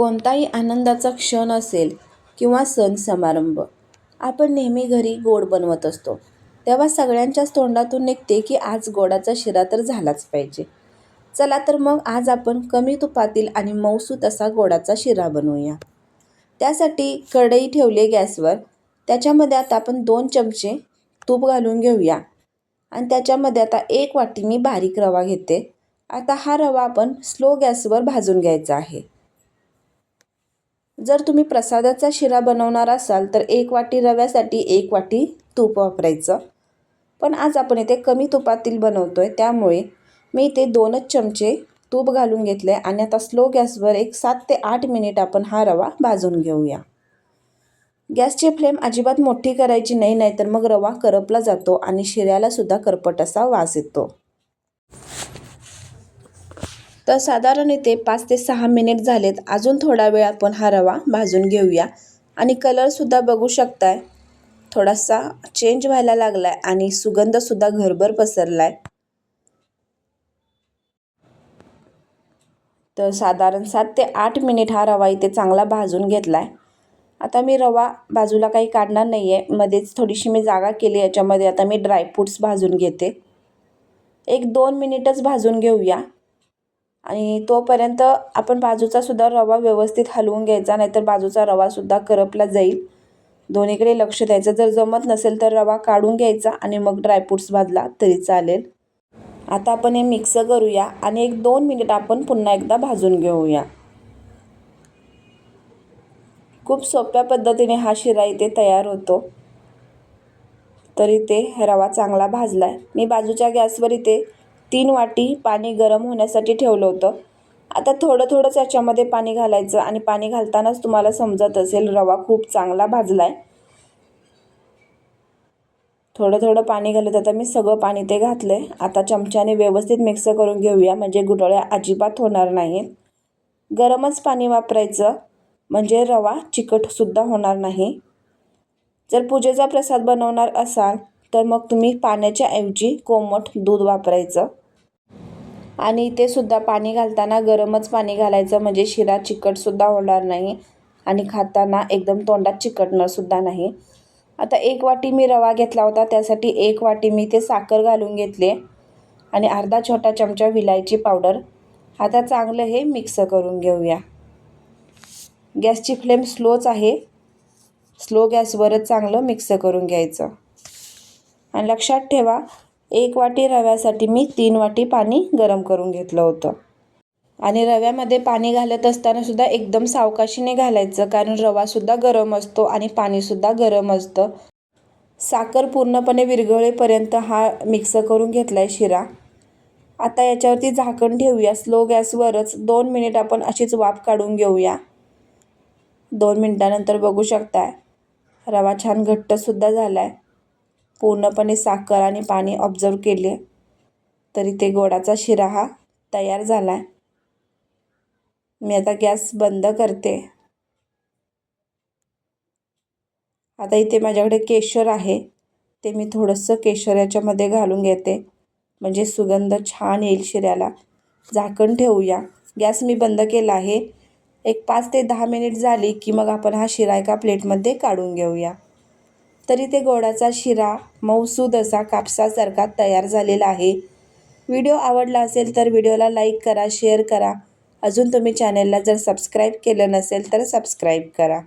कोणताही आनंदाचा क्षण असेल किंवा सण समारंभ आपण नेहमी घरी गोड बनवत असतो. तेव्हा सगळ्यांच्याच तोंडातून निघते की आज गोडाचा शिरा तर झालाच पाहिजे. चला तर मग आज आपण कमी तुपातील आणि मौसूत असा गोडाचा शिरा बनवूया. त्यासाठी कढई ठेवली गॅसवर. त्याच्यामध्ये आता आपण दोन चमचे तूप घालून घेऊया. आणि त्याच्यामध्ये आता एक वाटी मी बारीक रवा घेते. आता हा रवा आपण स्लो गॅसवर भाजून घ्यायचा आहे. जर तुम्ही प्रसादाचा शिरा बनवणार असाल तर एक वाटी रव्यासाठी एक वाटी तूप वापरायचं. पण आज आपण इथे कमी तुपातील बनवतो आहे त्यामुळे मी इथे दोनच चमचे तूप घालून घेतले आणि आता स्लो गॅसवर एक सात ते आठ मिनिट आपण हा रवा भाजून घेऊया. गॅसची फ्लेम अजिबात मोठी करायची नाही नाहीतर मग रवा करपला जातो आणि शिऱ्यालासुद्धा करपट असा वास येतो. तर साधारण इथे पाच ते सहा मिनिट झालेत. अजून थोडा वेळ आपण हा रवा भाजून घेऊया. आणि कलरसुद्धा बघू शकताय. थोडासा चेंज व्हायला लागला आहे आणि सुगंधसुद्धा घरभर पसरला आहे तर साधारण सात ते आठ मिनिट हा रवा इथे चांगला भाजून घेतला आहे आता मी रवा बाजूला काही काढणार नाही आहे मध्येच थोडीशी मी जागा केली याच्यामध्ये आता मी ड्रायफ्रूट्स भाजून घेते. एक दोन मिनिटच भाजून घेऊया. आणि तोपर्यंत आपण बाजूचासुद्धा रवा व्यवस्थित हलवून घ्यायचा नाहीतर बाजूचा रवासुद्धा करपला जाईल. दोन्हीकडे लक्ष द्यायचं. जर जमत नसेल तर रवा काढून घ्यायचा आणि मग ड्रायफ्रूट्स भाजला तरी चालेल. आता आपण हे मिक्स करूया आणि एक दोन मिनिट आपण पुन्हा एकदा भाजून घेऊया. खूप सोप्या पद्धतीने हा शिरा इथे तयार होतो. तर इथे रवा चांगला भाजला आहे मी बाजूच्या गॅसवर इथे तीन वाटी पाणी गरम होण्यासाठी ठेवलं होतं. आता थोडं थोडंच याच्यामध्ये पाणी घालायचं आणि पाणी घालतानाच तुम्हाला समजत असेल रवा खूप चांगला भाजला आहे थोडं थोडं पाणी घालत आता मी सगळं पाणी ते घातलं आहे आता चमच्याने व्यवस्थित मिक्स करून घेऊया म्हणजे गुठळ्या अजिबात होणार नाहीत. गरमच पाणी वापरायचं म्हणजे रवा चिकटसुद्धा होणार नाही. जर पूजेचा प्रसाद बनवणार असाल तर मग तुम्ही पाण्याच्या ऐवजी कोमट दूध वापरायचं. आणि इथे सुद्धा पाणी घालताना गरमच पाणी घालायचं. म्हणजे शिरा चिकटसुद्धा होणार नाही आणि खाताना एकदम तोंडात चिकटणारसुद्धा नाही. आता एक वाटी मी रवा घेतला होता. त्यासाठी एक वाटी मी ते साखर घालून घेतले. आणि अर्धा छोटा चमचा विलायची पावडर. आता चांगलं हे मिक्स करून घेऊया. गॅसची फ्लेम स्लोच आहे. स्लो गॅसवरच चांगलं मिक्स करून घ्यायचं. आणि लक्षात ठेवा एक वाटी रव्यासाठी मी तीन वाटी पाणी गरम करून घेतलं होतं. आणि रव्यामध्ये पाणी घालत असताना सुद्धा एकदम सावकाशीने घालायचं कारण रवासुद्धा गरम असतो आणि पाणीसुद्धा गरम असतं. साखर पूर्णपणे विरघळेपर्यंत हा मिक्स करून घेतला आहे शिरा. आता याच्यावरती झाकण ठेवूया. स्लो गॅसवरच दोन मिनिट आपण अशीच वाफ काढून घेऊया. दोन मिनटानंतर बघू शकताय. रवा छान घट्टसुद्धा झाला आहे पूर्णपणे साखर आणि पाणी ऑब्झर्व केले तरी ते गोडाचा शिरा हा तयार झाला आहे मी आता गॅस बंद करते. आता इथे माझ्याकडे केशर आहे. ते मी थोडंसं केशर याच्यामध्ये घालून घेते. म्हणजे सुगंध छान येईल शिऱ्याला. झाकण ठेवूया. गॅस मी बंद केला आहे. एक पाच ते दहा मिनिट झाली की मग आपण हा शिरा एका प्लेटमध्ये काढून घेऊया. तरी ते गोडाचा शिरा मऊसूद असा कापसासारखा तयार झालेला आहे. व्हिडिओ आवडला असेल तर व्हिडिओला लाईक करा शेअर करा. अजून तुम्ही चॅनलला जर सबस्क्राईब केलं नसेल तर सबस्क्राईब करा.